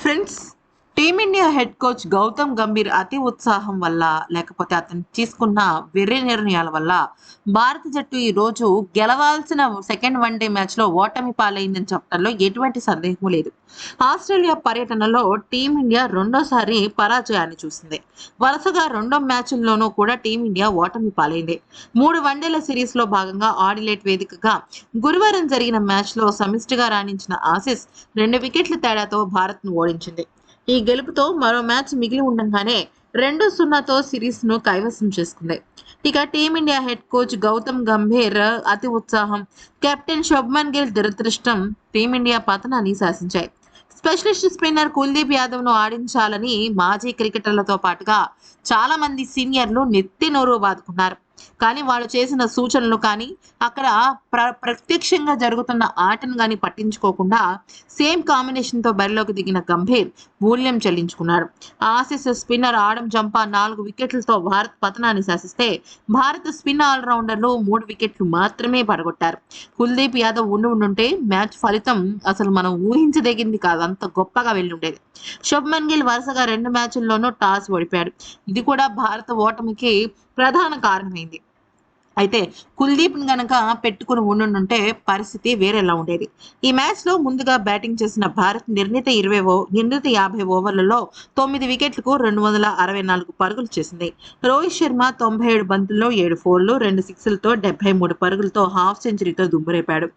Friends, Team India head coach Gautam Gambhir అతి ఉత్సాహం వల్ల లేకపోతే అతను తీసుకున్న వెర్రి నిర్ణయాల వల్ల భారత జట్టు ఈ రోజు గెలవాల్సిన సెకండ్ వన్డే మ్యాచ్లో ఓటమి పాలైందని చెప్పడంలో ఎటువంటి సందేహం లేదు. ఆస్ట్రేలియా పర్యటనలో టీమిండియా రెండోసారి పరాజయాన్ని చూసింది. వరుసగా రెండో మ్యాచ్ల్లోనూ కూడా టీమిండియా ఓటమి పాలైంది. మూడు వన్డేల సిరీస్లో భాగంగా ఆడిలేట్ వేదికగా గురువారం జరిగిన మ్యాచ్లో సమిష్టిగా రాణించిన ఆసీస్ రెండు వికెట్ల తేడాతో భారత్ను ఓడించింది. ఈ గెలుపుతో మరో మ్యాచ్ మిగిలి ఉండగానే రెండు సున్నాతో సిరీస్ను కైవసం చేసుకుంది. ఇక Team India head coach Gautam Gambhir అతి ఉత్సాహం. కెప్టెన్ శుభ్మన్ గిల్ దురదృష్టం టీమిండియా పతనాన్ని శాసించాయి. స్పెషలిస్ట్ స్పిన్నర్ కుల్దీప్ యాదవ్ను ఆడించాలని మాజీ క్రికెటర్లతో పాటుగా చాలా మంది సీనియర్లు నెత్తి నోరు బాదుకున్నారు. కానీ వాళ్ళు చేసిన సూచనలు కానీ అక్కడ ప్ర ప్రత్యక్షంగా జరుగుతున్న ఆటను కానీ పట్టించుకోకుండా సేమ్ కాంబినేషన్తో బరిలోకి దిగిన గంభీర్ మూల్యం చెల్లించుకున్నాడు. ఆసిస్ స్పిన్నర్ ఆడం జంపా నాలుగు వికెట్లతో భారత్ పతనాన్ని శాసిస్తే భారత స్పిన్ ఆల్రౌండర్లు మూడు వికెట్లు మాత్రమే పడగొట్టారు. కుల్దీప్ యాదవ్ ఉండి ఉండుంటే మ్యాచ్ ఫలితం అసలు మనం ఊహించదగింది కాదు అంత గొప్పగా వెళ్ళి ఉండేది శుభ్మన్ గిల్ వరుసగా రెండు మ్యాచ్ల్లోనూ టాస్ ఓడిపాడు ఇది కూడా భారత ఓటమికి ప్రధాన కారణమైంది. అయితే కుల్దీప్ని గనక పెట్టుకుని ఉండుంటే పరిస్థితి వేరేలా ఉండేది. ఈ మ్యాచ్లో ముందుగా బ్యాటింగ్ చేసిన భారత్ నిర్ణీత ఇరవై ఓ నిర్ణీత యాభై ఓవర్లలో తొమ్మిది వికెట్లకు రెండు వందల అరవై నాలుగు పరుగులు చేసింది. రోహిత్ శర్మ తొంభై ఏడు బంతుల్లో ఏడు ఫోర్లు రెండు సిక్స్లతో డెబ్బై మూడు పరుగులతో హాఫ్ సెంచరీతో దుమ్మురేపాడు.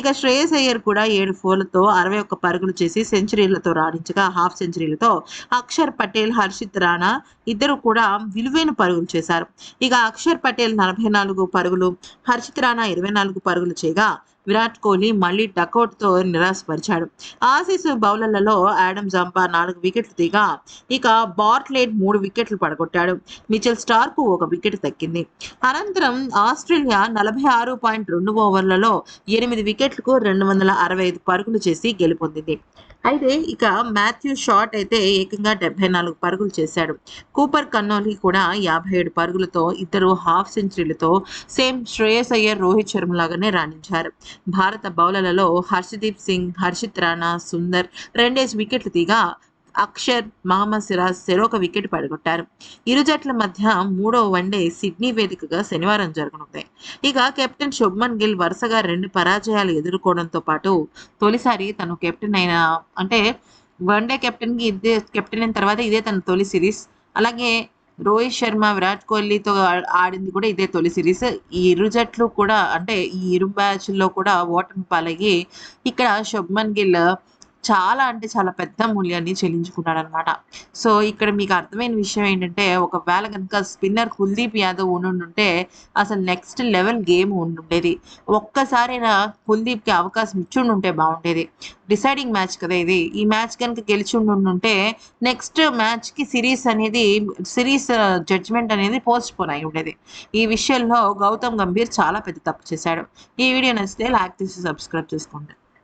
ఇక శ్రేయస్ అయ్యర్ కూడా ఏడు ఫోర్లతో అరవై ఒక్క పరుగులు చేసి సెంచరీలతో రాణించగా హాఫ్ సెంచరీలతో అక్షర్ పటేల్ హర్షిత్ రాణా ఇద్దరు కూడా విలువైన పరుగులు చేశారు. ఇక అక్షర్ పటేల్ నలభై నాలుగు పరుగులు హర్షిత్ రాణా ఇరవై నాలుగు పరుగులు చేయగా విరాట్ కోహ్లీ మళ్ళీ డకౌట్తో నిరాశపరిచాడు. ఆసీస్ బౌలర్లలో యాడమ్ జంపా నాలుగు వికెట్లు దిగా ఇక బార్ట్లెట్ మూడు వికెట్లు పడగొట్టాడు. మిచెల్ స్టార్కు ఒక వికెట్ దక్కింది. అనంతరం ఆస్ట్రేలియా నలభై ఆరు పాయింట్ రెండు ఓవర్లలో ఎనిమిది వికెట్లకు రెండు వందల అరవై ఐదు పరుగులు చేసి గెలుపొందింది. అయితే ఇక మాథ్యూ షాట్ అయితే ఏకంగా డెబ్బై నాలుగు పరుగులు చేశాడు. కూపర్ కన్నోలి కూడా యాభై ఏడు పరుగులతో ఇద్దరు హాఫ్ సెంచరీలతో సేమ్ శ్రేయస్ అయ్యర్ రోహిత్ శర్మ లాగానే రాణించారు. భారత బౌలర్లలో హర్షదీప్ సింగ్ హర్షిత్ రాణా సుందర్ రెండేసి వికెట్లు తీగా అక్షర్ మహమ్మద్ సిరాజ్ సెరోక వికెట్ పడగొట్టారు. ఇరు జట్ల మధ్య మూడో వన్డే సిడ్నీ వేదికగా శనివారం జరగనుంది. ఇక కెప్టెన్ శుభ్మన్ గిల్ వరుసగా రెండు పరాజయాలు ఎదుర్కోవడంతో పాటు తొలిసారి తను కెప్టెన్ అయిన అంటే వన్డే కెప్టెన్కి ఇదే కెప్టెన్ అయిన తర్వాత ఇదే తన తొలి సిరీస్. అలాగే రోహిత్ శర్మ విరాట్ కోహ్లీతో ఆడింది కూడా ఇదే తొలి సిరీస్. ఈ ఇరు జట్లు కూడా అంటే ఈ ఇరు మ్యాచ్ల్లో కూడా ఓటమి పాలయ్యి ఇక్కడ శుభ్మన్ గిల్ చాలా అంటే చాలా పెద్ద మూల్యాన్ని చెల్లించుకున్నాడు అనమాట సో ఇక్కడ మీకు అర్థమైన విషయం ఏంటంటే ఒకవేళ కనుక స్పిన్నర్ కుల్దీప్ యాదవ్ ఉండుంటే అసలు నెక్స్ట్ లెవెల్ గేమ్ ఉండుండేది. ఒక్కసారైనా కుల్దీప్కి అవకాశం ఇచ్చిండుంటే బాగుండేది డిసైడింగ్ మ్యాచ్ కదా ఇది. ఈ మ్యాచ్ కనుక గెలిచి ఉండుంటే నెక్స్ట్ మ్యాచ్కి సిరీస్ అనేది సిరీస్ జడ్జ్మెంట్ అనేది పోస్ట్ పోన్ అయి ఉండేది. ఈ విషయంలో గౌతమ్ గంభీర్ చాలా పెద్ద తప్పు చేశాడు. ఈ వీడియో నచ్చితే లైక్ చేసి సబ్స్క్రైబ్ చేసుకోండి.